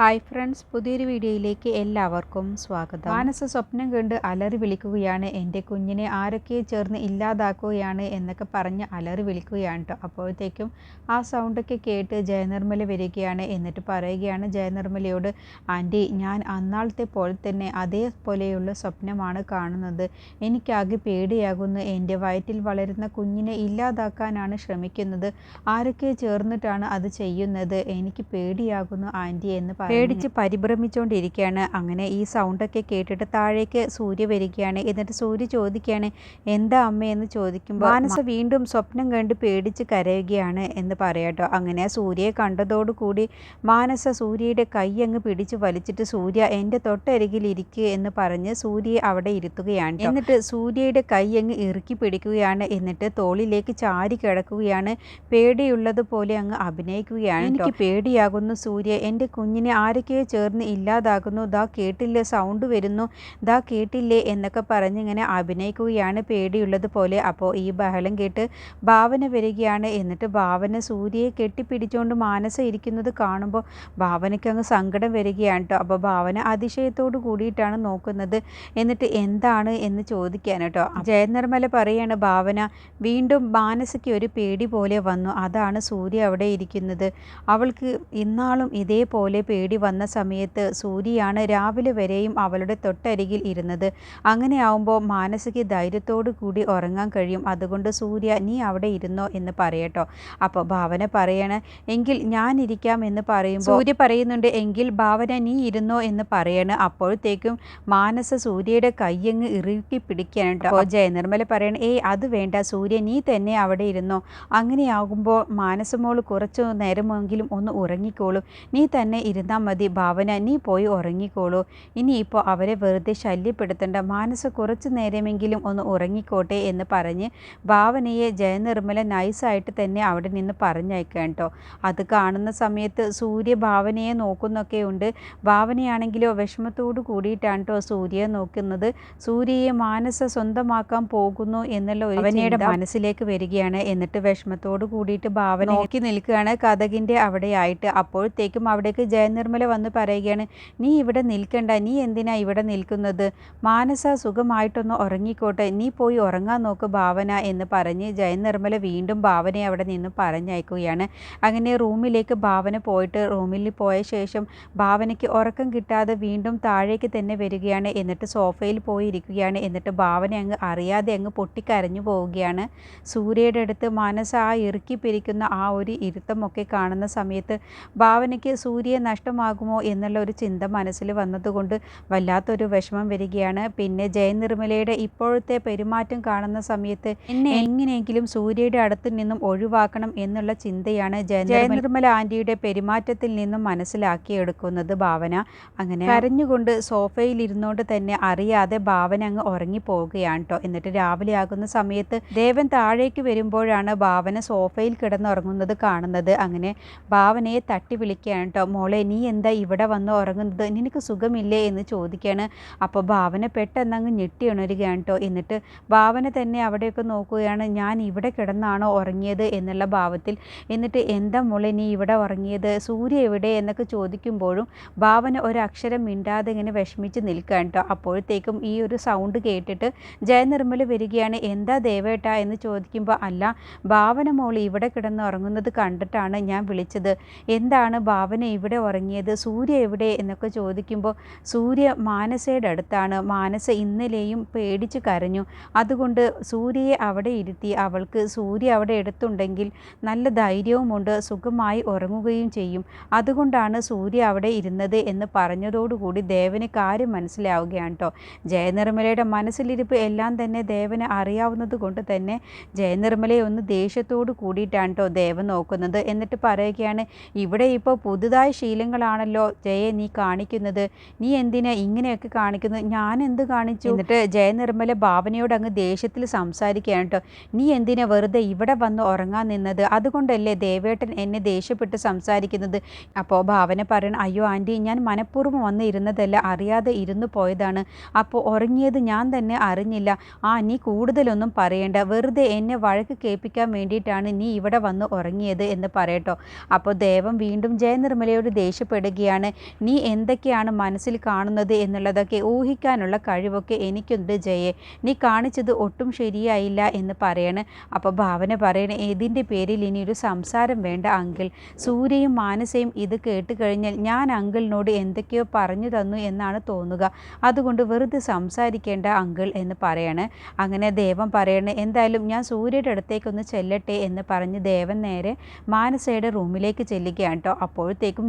Hi friends പുതിയൊരു വീഡിയോയിലേക്ക് എല്ലാവർക്കും സ്വാഗതം. മാനസ സ്വപ്നം കണ്ട് അലറി വിളിക്കുകയാണ്. എന്റെ കുഞ്ഞിനെ ആരൊക്കെ ചേർന്ന് ഇല്ലാതാക്കുകയാണ് എന്നൊക്കെ പറഞ്ഞ് അലറി വിളിക്കുകയാണ് കേട്ടോ അപ്പോഴത്തേക്കും ആ സൗണ്ടൊക്കെ കേട്ട് ജയനിർമ്മല വരികയാണ്. എന്നിട്ട് പറയുകയാണ് ജയനിർമ്മലയോട് ആന്റി ഞാൻ അന്നാളത്തെ പോലെ തന്നെ അതേപോലെയുള്ള സ്വപ്നമാണ് കാണുന്നത്. എനിക്കാകെ പേടിയാകുന്നു. എന്റെ വയറ്റിൽ വളരുന്ന കുഞ്ഞിനെ ഇല്ലാതാക്കാനാണ് ശ്രമിക്കുന്നത്. ആരൊക്കെ ചേർന്നിട്ടാണ് അത് ചെയ്യുന്നത്? എനിക്ക് പേടിയാകുന്നു ആന്റി എന്ന് പറഞ്ഞു പേടിച്ച് പരിഭ്രമിച്ചുകൊണ്ടിരിക്കുകയാണ് അങ്ങനെ ഈ സൗണ്ടൊക്കെ കേട്ടിട്ട് താഴേക്ക് സൂര്യ വരികയാണ്. എന്നിട്ട് സൂര്യ ചോദിക്കുകയാണ് എന്താ അമ്മയെന്ന് ചോദിക്കുമ്പോൾ മാനസ വീണ്ടും സ്വപ്നം കണ്ട് പേടിച്ച് കരയുകയാണ് എന്ന് പറയാട്ടോ അങ്ങനെ സൂര്യയെ കണ്ടതോടുകൂടി മാനസ സൂര്യയുടെ കൈ അങ്ങ് പിടിച്ച് വലിച്ചിട്ട് സൂര്യ എന്റെ തൊട്ടരികിൽ ഇരിക്കുക എന്ന് പറഞ്ഞ് സൂര്യയെ അവിടെ ഇരുത്തുകയാണ് എന്നിട്ട് സൂര്യയുടെ കൈ അങ്ങ് ഇറുക്കി പിടിക്കുകയാണ്. എന്നിട്ട് തോളിലേക്ക് ചാരി കിടക്കുകയാണ്. പേടിയുള്ളതുപോലെ അങ്ങ് അഭിനയിക്കുകയാണ് എനിക്ക് പേടിയാകുന്നു സൂര്യ. എന്റെ കുഞ്ഞിനെ ആരൊക്കെയോ ചേർന്ന് ഇല്ലാതാകുന്നു. ദാ കേട്ടില്ലേ സൗണ്ട് വരുന്നു. ദാ കേട്ടില്ലേ എന്നൊക്കെ പറഞ്ഞ് ഇങ്ങനെ അഭിനയിക്കുകയാണ്. പേടിയുള്ളത് പോലെ അപ്പോൾ ഈ ബഹളം കേട്ട് ഭാവന വരികയാണ്. എന്നിട്ട് ഭാവന സൂര്യയെ കെട്ടിപ്പിടിച്ചുകൊണ്ട് മാനസ ഇരിക്കുന്നത് കാണുമ്പോൾ ഭാവനയ്ക്ക് അങ്ങ് സങ്കടം വരികയാണ് കേട്ടോ അപ്പോൾ ഭാവന അതിശയത്തോട് കൂടിയിട്ടാണ് നോക്കുന്നത്. എന്നിട്ട് എന്താണ് എന്ന് ചോദിക്കാൻ കേട്ടോ ജയനിർമ്മല പറയാണ് ഭാവന വീണ്ടും മാനസയ്ക്ക് ഒരു പേടി പോലെ വന്നു. അതാണ് സൂര്യ അവിടെ ഇരിക്കുന്നത്. അവൾക്ക് ഇന്നാളും ഇതേപോലെ പേടി വന്ന സമയത്ത് സൂര്യയാണ് രാവിലെ വരെയും അവളുടെ തൊട്ടരികിൽ ഇരുന്നത്. അങ്ങനെ ആവുമ്പോൾ മാനസിക ധൈര്യത്തോടു കൂടി ഉറങ്ങാൻ കഴിയും. അതുകൊണ്ട് സൂര്യ നീ അവിടെ ഇരുന്നോ? എന്ന് പറയട്ടോ. അപ്പോൾ ഭാവന പറയണ എങ്കിൽ ഞാനിരിക്കാം എന്ന് പറയുമ്പോൾ സൂര്യ പറയുന്നുണ്ട് എങ്കിൽ ഭാവന നീ ഇരുന്നോ? എന്ന് പറയണ. അപ്പോഴത്തേക്കും മാനസ സൂര്യയുടെ കയ്യങ്ങ് ഇറുക്കി പിടിക്കുകയാണ് കേട്ടോ. ജയനിർമ്മല പറയണ ഏയ് അത് വേണ്ട. സൂര്യ നീ തന്നെ അവിടെ ഇരുന്നോ? അങ്ങനെയാകുമ്പോൾ മാനസമോൾ കുറച്ചു നേരമെങ്കിലും ഒന്ന് ഉറങ്ങിക്കോളും. നീ തന്നെ ഇരുന്നാൽ മതി ഭാവന നീ പോയി ഉറങ്ങിക്കോളൂ. ഇനിയിപ്പോൾ അവരെ വെറുതെ ശല്യപ്പെടുത്തേണ്ട. മാനസ കുറച്ചു നേരമെങ്കിലും ഒന്ന് ഉറങ്ങിക്കോട്ടെ എന്ന് പറഞ്ഞ് ഭാവനയെ ജയനിർമ്മല നൈസായിട്ട് തന്നെ അവിടെ നിന്ന് പറഞ്ഞയക്കാം കേട്ടോ. അത് കാണുന്ന സമയത്ത് സൂര്യ ഭാവനയെ നോക്കുന്നൊക്കെ ഉണ്ട്. ഭാവനയാണെങ്കിലോ വിഷമത്തോട് കൂടിയിട്ടാണ് കേട്ടോ സൂര്യയെ നോക്കുന്നത്. സൂര്യയെ മാനസ സ്വന്തമാക്കാൻ പോകുന്നു എന്നുള്ള ഒരു അവനയുടെ മനസ്സിലേക്ക് വരികയാണ്. എന്നിട്ട് വിഷമത്തോട് കൂടിയിട്ട് ഭാവന നോക്കി നിൽക്കുകയാണ് കഥകിന്റെ അവിടെയായിട്ട്. അപ്പോഴത്തേക്കും അവിടേക്ക് ജയനിർമ്മല വന്ന് പറയുകയാണ് നീ ഇവിടെ നിൽക്കണ്ട നീ എന്തിനാ ഇവിടെ നിൽക്കുന്നത്? മാനസ സുഖമായിട്ടൊന്ന് ഉറങ്ങിക്കോട്ടെ നീ പോയി ഉറങ്ങാൻ നോക്ക് ഭാവന എന്ന് പറഞ്ഞ് ജയൻ നിർമ്മല വീണ്ടും ഭാവനയെ അവിടെ നിന്ന് പറഞ്ഞയക്കുകയാണ്. അങ്ങനെ റൂമിലേക്ക് ഭാവന പോയിട്ട് റൂമിൽ പോയ ശേഷം ഭാവനയ്ക്ക് ഉറക്കം കിട്ടാതെ വീണ്ടും താഴേക്ക് തന്നെ വരികയാണ്. എന്നിട്ട് സോഫയിൽ പോയി ഇരിക്കുകയാണ്. എന്നിട്ട് ഭാവന അങ്ങ് അറിയാതെ അങ്ങ് പൊട്ടിക്കരഞ്ഞു പോവുകയാണ്. സൂര്യയുടെ അടുത്ത് മനസ്സ് ആ ഇറുക്കി പിരിക്കുന്ന ആ ഒരു ഇരുത്തമൊക്കെ കാണുന്ന സമയത്ത് ഭാവനയ്ക്ക് സൂര്യയെ നഷ്ടമാകുമോ എന്നുള്ള ഒരു ചിന്ത മനസ്സിൽ വന്നതുകൊണ്ട് വല്ലാത്തൊരു വിഷമം വരികയാണ്. പിന്നെ ജയനിർമ്മലയുടെ ഇപ്പോഴത്തെ പെരുമാറ്റം കാണുന്ന സമയത്ത് എന്നെ എങ്ങനെയെങ്കിലും സൂര്യയുടെ അടുത്ത് നിന്നും ഒഴിവാക്കണം എന്നുള്ള ചിന്തയാണ് ജയനിർമ്മല ആന്റിയുടെ പെരുമാറ്റത്തിൽ നിന്നും മനസ്സിലാക്കിയെടുക്കുന്നത് ഭാവന. അങ്ങനെ കരഞ്ഞുകൊണ്ട് സോഫയിൽ ഇരുന്നുകൊണ്ട് തന്നെ അറിയാതെ ഭാവന അങ്ങ് ഉറങ്ങിപ്പോവുകയാണ് കേട്ടോ എന്നിട്ട് രാവിലെ ആകുന്ന സമയത്ത് ദേവൻ താഴേക്ക് വരുമ്പോഴാണ് ഭാവന സോഫയിൽ കിടന്നുറങ്ങുന്നത് കാണുന്നത്. അങ്ങനെ ഭാവനയെ തട്ടി വിളിക്കുകയാണ് കേട്ടോ മോളെ നീ എന്താ ഇവിടെ വന്ന് ഉറങ്ങുന്നത്? നിനക്ക് സുഖമില്ലേ എന്ന് ചോദിക്കുകയാണ് അപ്പോൾ ഭാവന പെട്ടെന്ന് അങ്ങ് ഞെട്ടി ഉണരുകയാണ് കേട്ടോ എന്നിട്ട് ഭാവന തന്നെ അവിടെയൊക്കെ നോക്കുകയാണ്. ഞാൻ ഇവിടെ കിടന്നാണോ ഉറങ്ങിയത് എന്നുള്ള ഭാവത്തിൽ. എന്നിട്ട് എന്താ മോളെ നീ ഇവിടെ ഉറങ്ങിയത്? സൂര്യ എവിടെ? എന്നൊക്കെ ചോദിക്കുമ്പോഴും ഭാവന ഒരക്ഷരം മിണ്ടാതെ ഇങ്ങനെ വിഷമിച്ച് നിൽക്കുകയാണ് കേട്ടോ അപ്പോഴത്തേക്കും ഈ ഒരു സൗണ്ട് കേട്ടിട്ട് ജയനിർമ്മല വരികയാണ്. എന്താ ദേവേട്ട എന്ന് ചോദിക്കുമ്പോൾ അല്ല ഭാവന മോൾ ഇവിടെ കിടന്ന് ഉറങ്ങുന്നത് കണ്ടിട്ടാണ് ഞാൻ വിളിച്ചത്. എന്താണ് ഭാവന ഇവിടെ ഉറങ്ങിയത് സൂര്യ എവിടെ? എന്നൊക്കെ ചോദിക്കുമ്പോൾ സൂര്യ മാനസയുടെ അടുത്താണ്. മാനസ ഇന്നലെയും പേടിച്ച് കരഞ്ഞു. അതുകൊണ്ട് സൂര്യയെ അവിടെ ഇരുത്തി അവൾക്ക് സൂര്യ അവിടെ എടുത്തുണ്ടെങ്കിൽ നല്ല ധൈര്യവുമുണ്ട് സുഖമായി ഉറങ്ങുകയും ചെയ്യും. അതുകൊണ്ടാണ് സൂര്യ അവിടെ ഇരുന്നത് എന്ന് പറഞ്ഞതോടുകൂടി ദേവന് കാര്യം മനസ്സിലാവുകയാണ് കേട്ടോ ജയനിർമ്മലയുടെ മനസ്സിലിരിപ്പ് എല്ലാം തന്നെ ദേവന് അറിയാവുന്നത് കൊണ്ട് തന്നെ ജയനിർമ്മലയെ ഒന്ന് ദേഷ്യത്തോട് കൂടിയിട്ടാണ് കേട്ടോ ദേവൻ നോക്കുന്നത്. എന്നിട്ട് പറയുകയാണ് ഇവിടെ ഇപ്പോൾ പുതുതായ ശീലങ്ങളാണല്ലോ ജയെ നീ കാണിക്കുന്നത്. നീ എന്തിനാ ഇങ്ങനെയൊക്കെ കാണിക്കുന്നത്? ഞാൻ എന്ത് കാണിച്ചു? എന്നിട്ട് ജയനിർമ്മല ഭാവനയോട് അങ്ങ് ദേഷ്യത്തിൽ സംസാരിക്കുകയാണ് കേട്ടോ. നീ എന്തിനാ വെറുതെ ഇവിടെ വന്ന് ഉറങ്ങാൻ നിന്നത്? അതുകൊണ്ടല്ലേ ദേവേട്ടൻ എന്നെ ദേഷ്യപ്പെട്ട് സംസാരിക്കുന്നത്? അപ്പോൾ ഭാവന പറയണം അയ്യോ ആന്റി ഞാൻ മനഃപൂർവം വന്നിരുന്നതല്ല അറിയാതെ ഇരുന്നു പോയതാണ്. അപ്പോൾ ഉറങ്ങിയത് ഞാൻ തന്നെ അറിഞ്ഞില്ല. ആ നീ കൂടുതലൊന്നും പറയേണ്ട. വെറുതെ എന്നെ വഴക്ക് കേൾപ്പിക്കാൻ വേണ്ടിയിട്ടാണ് നീ ഇവിടെ വന്ന് ഉറങ്ങിയത് എന്ന് പറയട്ടോ. അപ്പോൾ ദേവം വീണ്ടും ജയനിർമ്മലയോട് ദേഷ്യപ്പെട്ടു ദേഷ്യപ്പെടുകയാണ് നീ എന്തൊക്കെയാണ് മനസ്സിൽ കാണുന്നത് എന്നുള്ളതൊക്കെ ഊഹിക്കാനുള്ള കഴിവൊക്കെ എനിക്കുണ്ട് ജയെ. നീ കാണിച്ചത് ഒട്ടും ശരിയായില്ല എന്ന് പറയണ്. അപ്പോൾ ഭാവന പറയണ ഇതിന്റെ പേരിൽ ഇനി ഒരു സംസാരം വേണ്ട അങ്കിൾ. സൂര്യയും മാനസയും ഇത് കേട്ട് കഴിഞ്ഞാൽ ഞാൻ അങ്കിളിനോട് എന്തൊക്കെയോ പറഞ്ഞു തന്നു എന്നാണ് തോന്നുക. അതുകൊണ്ട് വെറുതെ സംസാരിക്കേണ്ട അങ്കിൾ എന്ന് പറയാണ്. അങ്ങനെ ദേവൻ പറയണ് എന്തായാലും ഞാൻ സൂര്യയുടെ അടുത്തേക്കൊന്ന് ചെല്ലട്ടെ എന്ന് പറഞ്ഞ് ദേവൻ നേരെ മാനസയുടെ റൂമിലേക്ക് ചെല്ലുകയാണ് കേട്ടോ. അപ്പോഴത്തേക്കും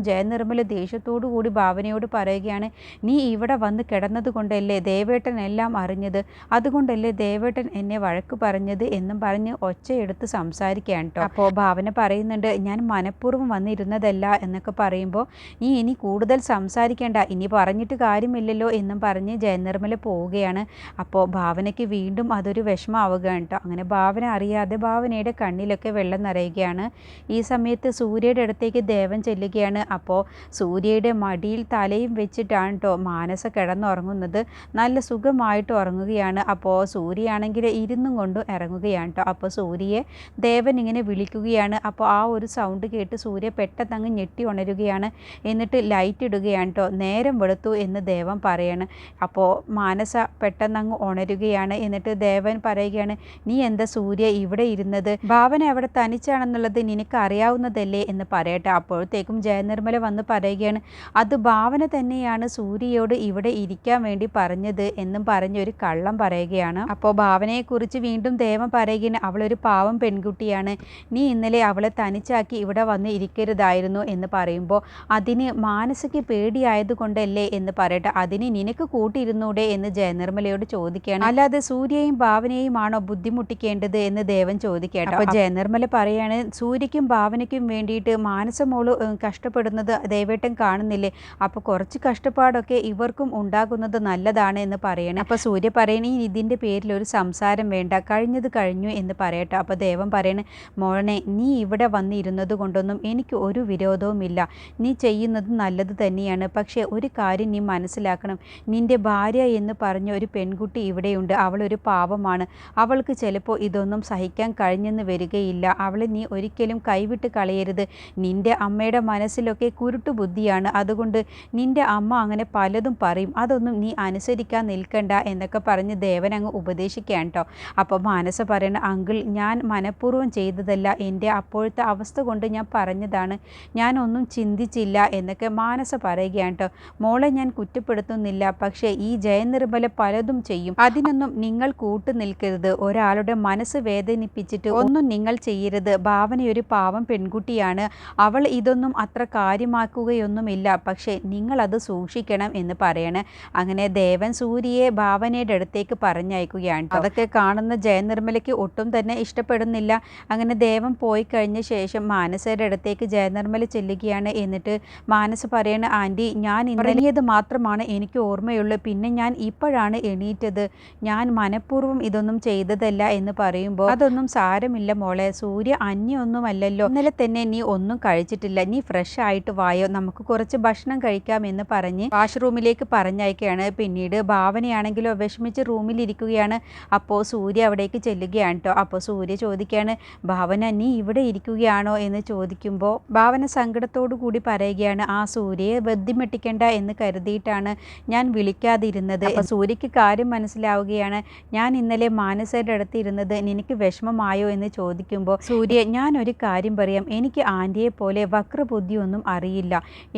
ജയനിർമ്മല ദേഷ്യത്തോടു കൂടി ഭാവനയോട് പറയുകയാണ് നീ ഇവിടെ വന്ന് കിടന്നത് കൊണ്ടല്ലേ ദേവേട്ടൻ എല്ലാം അറിഞ്ഞത്? അതുകൊണ്ടല്ലേ ദേവേട്ടൻ എന്നെ വഴക്ക് പറഞ്ഞത്? എന്നും പറഞ്ഞ് ഒച്ചയെടുത്ത് സംസാരിക്കുകയാണ് കേട്ടോ. അപ്പോൾ ഭാവന പറയുന്നുണ്ട് ഞാൻ മനഃപൂർവം വന്നിരുന്നതല്ല എന്നൊക്കെ പറയുമ്പോൾ നീ ഇനി കൂടുതൽ സംസാരിക്കേണ്ട ഇനി പറഞ്ഞിട്ട് കാര്യമില്ലല്ലോ എന്നും പറഞ്ഞ് ജയനിർമ്മല പോവുകയാണ്. അപ്പോൾ ഭാവനയ്ക്ക് വീണ്ടും അതൊരു വിഷമമാവുകയാണ് കേട്ടോ. അങ്ങനെ ഭാവന അറിയാതെ ഭാവനയുടെ കണ്ണിലൊക്കെ വെള്ളം നിറയുകയാണ്. ഈ സമയത്ത് സൂര്യയുടെ അടുത്തേക്ക് ദേവൻ ചെല്ലുകയാണ്. അപ്പോൾ സൂര്യയുടെ മടിയിൽ തലയും വെച്ചിട്ടാണ് കേട്ടോ മാനസ കിടന്നുറങ്ങുന്നത്. നല്ല സുഖമായിട്ട് ഉറങ്ങുകയാണ്. അപ്പോൾ സൂര്യയാണെങ്കിൽ ഇരുന്നും കൊണ്ട് ഇറങ്ങുകയാണ് കേട്ടോ അപ്പോൾ സൂര്യയെ ദേവൻ ഇങ്ങനെ വിളിക്കുകയാണ്. അപ്പോൾ ആ ഒരു സൗണ്ട് കേട്ട് സൂര്യ പെട്ടെന്ന് അങ്ങ് ഞെട്ടി ഉണരുകയാണ്. എന്നിട്ട് ലൈറ്റ് ഇടുകയാണ് കേട്ടോ നേരം വെളുത്തു എന്ന് ദേവൻ പറയാണ്. അപ്പോൾ മാനസ പെട്ടെന്ന് അങ്ങ് ഉണരുകയാണ്. എന്നിട്ട് ദേവൻ പറയുകയാണ് നീ എന്താ സൂര്യ ഇവിടെ ഇരുന്നത്? ഭാവന അവിടെ തനിച്ചാണെന്നുള്ളത് നിനക്ക് അറിയാവുന്നതല്ലേ? എന്ന് പറയട്ടെ. അപ്പോഴത്തേക്കും ജയനിർമ്മല വന്ന് പറയുകയാണ്. അത് ഭാവന തന്നെയാണ് സൂര്യയോട് ഇവിടെ ഇരിക്കാൻ വേണ്ടി പറഞ്ഞത് എന്നും പറഞ്ഞൊരു കള്ളം പറയുകയാണ്. അപ്പോൾ ഭാവനയെക്കുറിച്ച് വീണ്ടും ദേവൻ പറയുകയാണ് അവളൊരു പാവം പെൺകുട്ടിയാണ്. നീ ഇന്നലെ അവളെ തനിച്ചാക്കി ഇവിടെ വന്ന് ഇരിക്കരുതായിരുന്നു എന്ന് പറയുമ്പോൾ അതിന് മാനസിക പേടിയായതുകൊണ്ടല്ലേ എന്ന് പറയട്ടെ അതിന് നിനക്ക് കൂട്ടിയിരുന്നൂടെ എന്ന് ജയനിർമ്മലയോട് ചോദിക്കുകയാണ്. അല്ലാതെ സൂര്യയും ഭാവനയുമാണോ ബുദ്ധിമുട്ടിക്കേണ്ടത് എന്ന് ദേവൻ ചോദിക്കട്ടെ അപ്പോൾ ജയനിർമ്മല പറയാണ് സൂര്യക്കും ഭാവനയ്ക്കും വേണ്ടിയിട്ട് മാനസമോൾ കഷ്ടപ്പെടുന്നത് ദേവേട്ടൻ കാണുന്നില്ലേ? അപ്പോൾ കുറച്ച് കഷ്ടപ്പാടൊക്കെ ഇവർക്കും ഉണ്ടാകുന്നത് നല്ലതാണ് എന്ന് പറയണേ. അപ്പോൾ സൂര്യ പറയണേ ഇതിന്റെ പേരിൽ ഒരു സംസാരം വേണ്ട. കഴിഞ്ഞത് കഴിഞ്ഞു എന്ന് പറയട്ടെ. അപ്പോൾ ദേവൻ പറയണേ മോളെ നീ ഇവിടെ വന്നിരുന്നത് കൊണ്ടൊന്നും എനിക്ക് ഒരു വിരോധവുമില്ല നീ ചെയ്യുന്നത് നല്ലത് തന്നെയാണ്. പക്ഷേ ഒരു കാര്യം നീ മനസ്സിലാക്കണം. നിന്റെ ഭാര്യ എന്ന് പറഞ്ഞ ഒരു പെൺകുട്ടി ഇവിടെയുണ്ട്. അവളൊരു പാവമാണ്. അവൾക്ക് ചിലപ്പോൾ ഇതൊന്നും സഹിക്കാൻ കഴിഞ്ഞെന്ന് വരികയില്ല. അവളെ നീ ഒരിക്കലും കൈവിട്ട് കളയരുത്. നിന്റെ അമ്മയുടെ മനസ്സിലൊക്കെ കുരുട്ടു ബുദ്ധിയാണ് അതുകൊണ്ട് നിന്റെ അമ്മ അങ്ങനെ പലതും പറയും. അതൊന്നും നീ അനുസരിക്കാൻ നിൽക്കണ്ട എന്നൊക്കെ പറഞ്ഞ് ദേവൻ അങ്ങ് ഉപദേശിക്കുകയാണ് കേട്ടോ. അപ്പോൾ മാനസ പറയണ അങ്കിൾ ഞാൻ മനഃപൂർവം ചെയ്തതല്ല. എന്റെ അപ്പോഴത്തെ അവസ്ഥ കൊണ്ട് ഞാൻ പറഞ്ഞതാണ്. ഞാനൊന്നും ചിന്തിച്ചില്ല എന്നൊക്കെ മാനസ പറയുകയാണ് കേട്ടോ. മോളെ ഞാൻ കുറ്റപ്പെടുത്തുന്നില്ല. പക്ഷേ ഈ ജയനിർമ്മല പലതും ചെയ്യും. അതിനൊന്നും നിങ്ങൾ കൂട്ടു നിൽക്കരുത്. ഒരാളുടെ മനസ്സ് വേദനിപ്പിച്ചിട്ട് ഒന്നും നിങ്ങൾ ചെയ്യരുത്. ഭാവനയൊരു പാവം പെൺകുട്ടിയാണ്. അവൾ ഇതൊന്നും അത്ര കാര്യമാക്കുകയൊന്നുമില്ല പക്ഷേ നിങ്ങളത് സൂക്ഷിക്കണം എന്ന് പറയണേ. അങ്ങനെ ദേവൻ സൂര്യയെ ഭാവനയുടെ അടുത്തേക്ക് പറഞ്ഞയക്കുകയാണ്. അതൊക്കെ കാണുന്ന ജയനിർമ്മലയ്ക്ക് ഒട്ടും തന്നെ ഇഷ്ടപ്പെടുന്നില്ല. അങ്ങനെ ദേവൻ പോയി കഴിഞ്ഞ ശേഷം മാനസയുടെ അടുത്തേക്ക് ജയനിർമ്മല ചെല്ലുകയാണ്. എന്നിട്ട് മാനസ് പറയണ ആന്റി ഞാൻ ഇറങ്ങിയത് മാത്രമാണ് എനിക്ക് ഓർമ്മയുള്ളൂ. പിന്നെ ഞാൻ ഇപ്പോഴാണ് എണീറ്റത്. ഞാൻ മനഃപൂർവം ഇതൊന്നും ചെയ്തതല്ല എന്ന് പറയുമ്പോൾ അതൊന്നും സാരമില്ല മോളെ. സൂര്യ അന്യൊന്നുമല്ലല്ലോ. ഇന്നലെ തന്നെ നീ ഒന്നും കഴിച്ചിട്ടില്ല. നീ ഫ്രഷ് ആയിട്ട് വായോ? നമുക്ക് കുറച്ച് ഭക്ഷണം കഴിക്കാം എന്ന് പറഞ്ഞ് വാഷ്റൂമിലേക്ക് പറഞ്ഞയക്കുകയാണ്. പിന്നീട് ഭാവനയാണെങ്കിലോ വിഷമിച്ച് റൂമിലിരിക്കുകയാണ്. അപ്പോൾ സൂര്യ അവിടേക്ക് ചെല്ലുകയാണ് കേട്ടോ അപ്പോൾ സൂര്യ ചോദിക്കുകയാണ് ഭാവന നീ ഇവിടെ ഇരിക്കുകയാണോ? എന്ന് ചോദിക്കുമ്പോൾ ഭാവന സങ്കടത്തോടു കൂടി പറയുകയാണ് ആ സൂര്യയെ ബദ്ധിമെട്ടിക്കണ്ട എന്ന് കരുതിയിട്ടാണ് ഞാൻ വിളിക്കാതിരുന്നത്. സൂര്യക്ക് കാര്യം മനസ്സിലാവുകയാണ് ഞാൻ ഇന്നലെ മാനസയുടെ അടുത്ത് ഇരുന്നത് നിനക്ക് വിഷമമായോ? എന്ന് ചോദിക്കുമ്പോൾ സൂര്യ ഞാനൊരു കാര്യം പറയാം. എനിക്ക് ആന്റിയെ പോലെ വക്രബുദ്ധിയൊന്നും അറിയില്ല.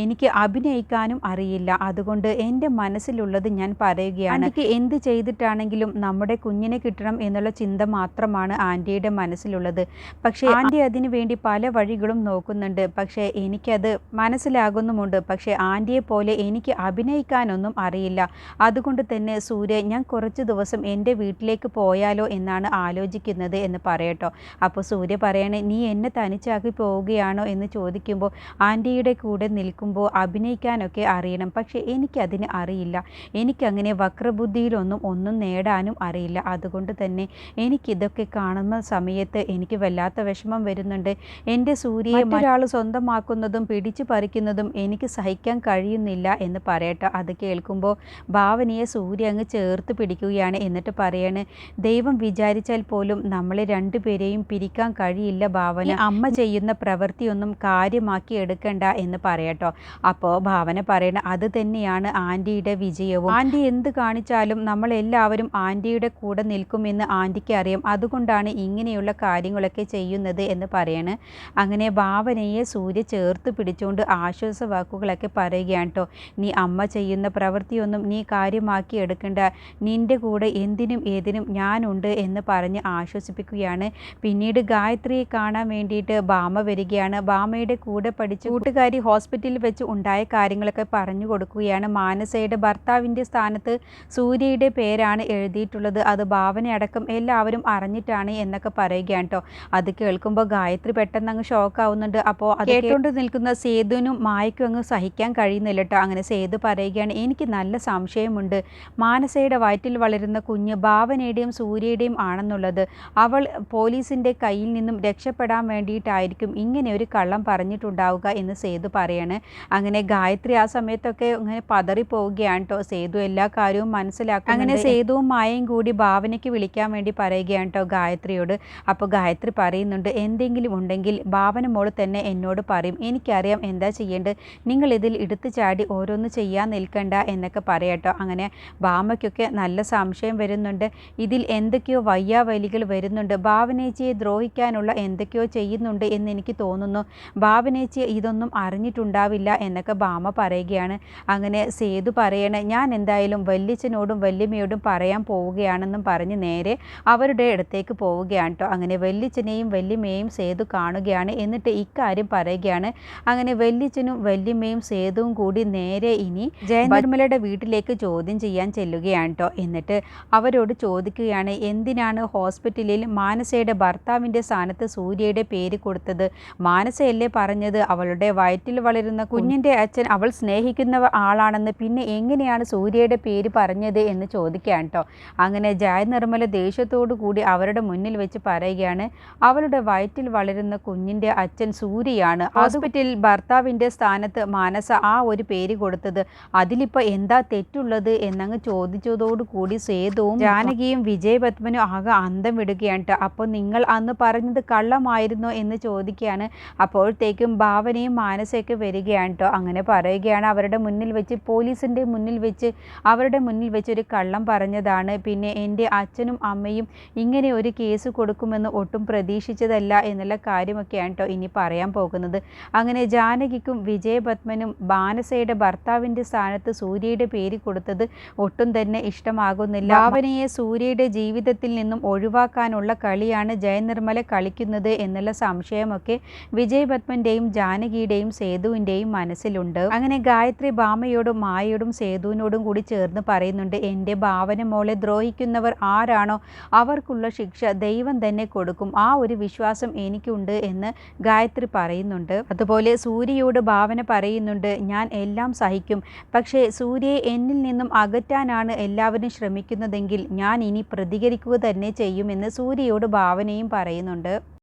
എനിക്ക് അഭിനയിക്കാനും അറിയില്ല. അതുകൊണ്ട് എന്റെ മനസ്സിലുള്ളത് ഞാൻ പറയുകയാണ്. എനിക്ക് എന്ത് ചെയ്തിട്ടാണെങ്കിലും നമ്മുടെ കുഞ്ഞിനെ കിട്ടണം എന്നുള്ള ചിന്ത മാത്രമാണ് ആന്റിയുടെ മനസ്സിലുള്ളത്. പക്ഷേ ആന്റി അതിനു വേണ്ടി പല വഴികളും നോക്കുന്നുണ്ട്. പക്ഷേ എനിക്കത് മനസ്സിലാകുന്നുമുണ്ട്. പക്ഷേ ആന്റിയെ പോലെ എനിക്ക് അഭിനയിക്കാനൊന്നും അറിയില്ല. അതുകൊണ്ട് തന്നെ സൂര്യ ഞാൻ കുറച്ച് ദിവസം എന്റെ വീട്ടിലേക്ക് പോയാലോ എന്നാണ് ആലോചിക്കുന്നത് എന്ന് പറയട്ടോ. അപ്പോൾ സൂര്യ പറയണേ നീ എന്നെ തനിച്ചാക്കി പോവുകയാണോ? എന്ന് ചോദിക്കുമ്പോൾ ആന്റിയുടെ കൂടെ നിൽക്കുമ്പോൾ അഭിനയിക്കാനൊക്കെ അറിയണം. പക്ഷേ എനിക്കതിന് അറിയില്ല. എനിക്കങ്ങനെ വക്രബുദ്ധിയിലൊന്നും ഒന്നും നേടാനും അറിയില്ല. അതുകൊണ്ട് തന്നെ എനിക്കിതൊക്കെ കാണുന്ന സമയത്ത് എനിക്ക് വല്ലാത്ത വിഷമം വരുന്നുണ്ട്. എന്റെ സൂര്യയെ മറ്റൊരാൾ സ്വന്തമാക്കുന്നതും പിടിച്ചു പറിക്കുന്നതും എനിക്ക് സഹിക്കാൻ കഴിയുന്നില്ല എന്ന് പറയട്ടെ. അത് കേൾക്കുമ്പോൾ ഭാവനയെ സൂര്യ അങ്ങ് ചേർത്ത് പിടിക്കുകയാണ് എന്നിട്ട് പറയാണ് ദൈവം വിചാരിച്ചാൽ പോലും നമ്മളെ രണ്ടുപേരെയും പിരിക്കാൻ കഴിയില്ല ഭാവന. അമ്മ ചെയ്യുന്ന പ്രവൃത്തിയൊന്നും കാര്യമാക്കി എടുക്കണ്ട എന്ന് പറയാട്ടോ. അപ്പോൾ ഭാവന പറയണ അത് തന്നെയാണ് ആന്റിയുടെ വിജയവും. ആന്റി എന്ത് കാണിച്ചാലും നമ്മൾ എല്ലാവരും ആന്റിയുടെ കൂടെ നിൽക്കുമെന്ന് ആന്റിക്ക് അറിയാം. അതുകൊണ്ടാണ് ഇങ്ങനെയുള്ള കാര്യങ്ങളൊക്കെ ചെയ്യുന്നത് എന്ന് പറയണ്. അങ്ങനെ ഭാവനയെ സൂര്യ ചേർത്ത് പിടിച്ചുകൊണ്ട് ആശ്വാസ വാക്കുകളൊക്കെ പറയുകയാണ് കേട്ടോ നീ അമ്മ ചെയ്യുന്ന പ്രവൃത്തിയൊന്നും നീ കാര്യമാക്കി എടുക്കേണ്ട. നിന്റെ കൂടെ എന്തിനും ഏതിനും ഞാനുണ്ട് എന്ന് പറഞ്ഞ് ആശ്വസിപ്പിക്കുകയാണ്. പിന്നീട് ഗായത്രിയെ കാണാൻ വേണ്ടിയിട്ട് ബാമ വരികയാണ്. ബാമയുടെ കൂടെ പഠിച്ച് കൂട്ടുകാരി ഹോസ്പിറ്റലിൽ വെച്ച് ഉണ്ടായ കാര്യങ്ങളൊക്കെ പറഞ്ഞു കൊടുക്കുകയാണ്. മാനസയുടെ ഭർത്താവിന്റെ സ്ഥാനത്ത് സൂര്യയുടെ പേരാണ് എഴുതിയിട്ടുള്ളത്. അത് ഭാവനയടക്കം എല്ലാവരും അറിഞ്ഞിട്ടാണ് എന്നൊക്കെ പറയുകയാണ് കേട്ടോ. അത് കേൾക്കുമ്പോൾ ഗായത്രി പെട്ടെന്ന് അങ്ങ് ഷോക്ക് ആവുന്നുണ്ട്. അപ്പോൾ അത് കേട്ടുകൊണ്ട് നിൽക്കുന്ന സേതുവിനും മായക്കും അങ്ങ് സഹിക്കാൻ കഴിയുന്നില്ല കേട്ടോ. അങ്ങനെ സേതു പറയുകയാണ് എനിക്ക് നല്ല സംശയമുണ്ട്. മാനസയുടെ വയറ്റിൽ വളരുന്ന കുഞ്ഞ് ഭാവനയുടെയും സൂര്യയുടെയും ആണെന്നുള്ളത്. അവൾ പോലീസിന്റെ കയ്യിൽ നിന്നും രക്ഷപ്പെടാൻ വേണ്ടിയിട്ടായിരിക്കും ഇങ്ങനെ ഒരു കള്ളം പറഞ്ഞിട്ടുണ്ടാവുക എന്ന് സേതു പറയാണ്. അങ്ങനെ ഗായത്രി ആ സമയത്തൊക്കെ ഇങ്ങനെ പതറി പോവുകയാണ് കേട്ടോ സേതു എല്ലാ കാര്യവും മനസ്സിലാക്കും അങ്ങനെ സേതുവും മായയും കൂടി ഭാവനയ്ക്ക് വിളിക്കാൻ വേണ്ടി പറയുകയാണ് കേട്ടോ ഗായത്രിയോട്. അപ്പോൾ ഗായത്രി പറയുന്നുണ്ട് എന്തെങ്കിലും ഉണ്ടെങ്കിൽ ഭാവന മോൾ തന്നെ എന്നോട് പറയും. എനിക്കറിയാം എന്താ ചെയ്യേണ്ടത്. നിങ്ങൾ ഇതിൽ എടുത്തു ചാടി ഓരോന്ന് ചെയ്യാൻ നിൽക്കണ്ട എന്നൊക്കെ പറയട്ടോ അങ്ങനെ ഭാമയ്ക്കൊക്കെ നല്ല സംശയം വരുന്നുണ്ട്. ഇതിൽ എന്തൊക്കെയോ വയ്യാവലികൾ വരുന്നുണ്ട്. ഭാവനേച്ചിയെ ദ്രോഹിക്കാനുള്ള എന്തൊക്കെയോ ചെയ്യുന്നുണ്ട് എന്ന് എനിക്ക് തോന്നുന്നു. ഭാവനേച്ചി ഇതൊന്നും അറിഞ്ഞിട്ടുണ്ടാവില്ല എന്നൊക്കെ ഭാമ പറയുകയാണ്. അങ്ങനെ സേതു പറയണ ഞാൻ എന്തായാലും വല്യച്ഛനോടും വല്യമ്മയോടും പറയാൻ പോവുകയാണെന്നും പറഞ്ഞ് നേരെ അവരുടെ അടുത്തേക്ക് പോവുകയാണ് കേട്ടോ അങ്ങനെ വല്യച്ഛനെയും വല്യമ്മയെയും സേതു കാണുകയാണ്. എന്നിട്ട് ഇക്കാര്യം പറയുകയാണ്. അങ്ങനെ വല്യച്ഛനും വല്യമ്മയും സേതുവും കൂടി നേരെ ഇനി ജയനിർമ്മലയുടെ വീട്ടിലേക്ക് ചോദ്യം ചെയ്യാൻ ചെല്ലുകയാണ് കേട്ടോ എന്നിട്ട് അവരോട് ചോദിക്കുകയാണ് എന്തിനാണ് ഹോസ്പിറ്റലിൽ മാനസയുടെ ഭർത്താവിന്റെ സ്ഥാനത്ത് സൂര്യയുടെ പേര് കൊടുത്തത്? മാനസയല്ലേ പറഞ്ഞത്? അവളുടെ വയറ്റിൽ വളരുന്ന കുഞ്ഞിന്റെ അച്ഛൻ അവൾ സ്നേഹിക്കുന്ന ആളാണെന്ന് പിന്നെ എങ്ങനെയാണ് സൂര്യയുടെ പേര് പറഞ്ഞത് എന്ന് ചോദിക്കുകയാണ് കേട്ടോ അങ്ങനെ ജയനിർമ്മല ദേഷ്യത്തോടു കൂടി അവരുടെ മുന്നിൽ വെച്ച് പറയുകയാണ് അവളുടെ വയറ്റിൽ വളരുന്ന കുഞ്ഞിന്റെ അച്ഛൻ സൂര്യയാണ്. ഹോസ്പിറ്റലിൽ ഭർത്താവിന്റെ സ്ഥാനത്ത് മാനസ ആ ഒരു പേര് കൊടുത്തത്. അതിലിപ്പോൾ എന്താ തെറ്റുള്ളത്? എന്നങ്ങ് ചോദിച്ചതോടു കൂടി സേതുവും ജാനകിയും വിജയപത്മനും ആകെ അന്തം വിടുകയാണ് അപ്പോൾ നിങ്ങൾ അന്ന് പറഞ്ഞത് കള്ളമായിരുന്നോ? എന്ന് ചോദിക്കുകയാണ്. അപ്പോഴത്തേക്കും ഭാവനയും മാനസയൊക്കെ വരികയാണ് കേട്ടോ അങ്ങനെ പറയുകയാണ്. അവരുടെ മുന്നിൽ വെച്ച് പോലീസിന്റെ മുന്നിൽ വെച്ച് അവരുടെ മുന്നിൽ വെച്ച് ഒരു കള്ളം പറഞ്ഞതാണ്. പിന്നെ എന്റെ അച്ഛനും അമ്മയും ഇങ്ങനെ ഒരു കേസ് കൊടുക്കുമെന്ന് ഒട്ടും പ്രതീക്ഷിച്ചതല്ല എന്നുള്ള കാര്യമൊക്കെയാണ് കേട്ടോ ഇനി പറയാൻ പോകുന്നത്. അങ്ങനെ ജാനകിക്കും വിജയപത്മനും ബാനസയുടെ ഭർത്താവിന്റെ സ്ഥാനത്ത് സൂര്യയുടെ പേര് കൊടുത്തത് ഒട്ടും തന്നെ ഇഷ്ടമാകുന്നില്ല. ഭാവനയെ സൂര്യയുടെ ജീവിതത്തിൽ നിന്നും ഒഴിവാക്കാനുള്ള കളിയാണ് ജയനിർമ്മല കളിക്കുന്നത് എന്നുള്ള സംശയമൊക്കെ വിജയപത്മന്റെയും ജാനകിയുടെയും സേതുവിന്റെയും മനസ്സിലുണ്ട്. അങ്ങനെ ഗായത്രി ഭാമയോടും മായയോടും സേതുവിനോടും കൂടി ചേർന്ന് പറയുന്നുണ്ട് എന്റെ ഭാവന മോളെ ദ്രോഹിക്കുന്നവർ ആരാണോ അവർക്കുള്ള ശിക്ഷ ദൈവം തന്നെ കൊടുക്കും. ആ ഒരു വിശ്വാസം എനിക്കുണ്ട് എന്ന് ഗായത്രി പറയുന്നുണ്ട്. അതുപോലെ സൂര്യയോട് ഭാവന പറയുന്നുണ്ട് ഞാൻ എല്ലാം സഹിക്കും. പക്ഷേ സൂര്യയെ എന്നിൽ നിന്നും അകറ്റാനാണ് എല്ലാവരും ശ്രമിക്കുന്നതെങ്കിൽ ഞാൻ ഇനി പ്രതികരിക്കുക തന്നെ ചെയ്യുമെന്ന് സൂര്യയോട് ഭാവനയും പറയുന്നുണ്ട്.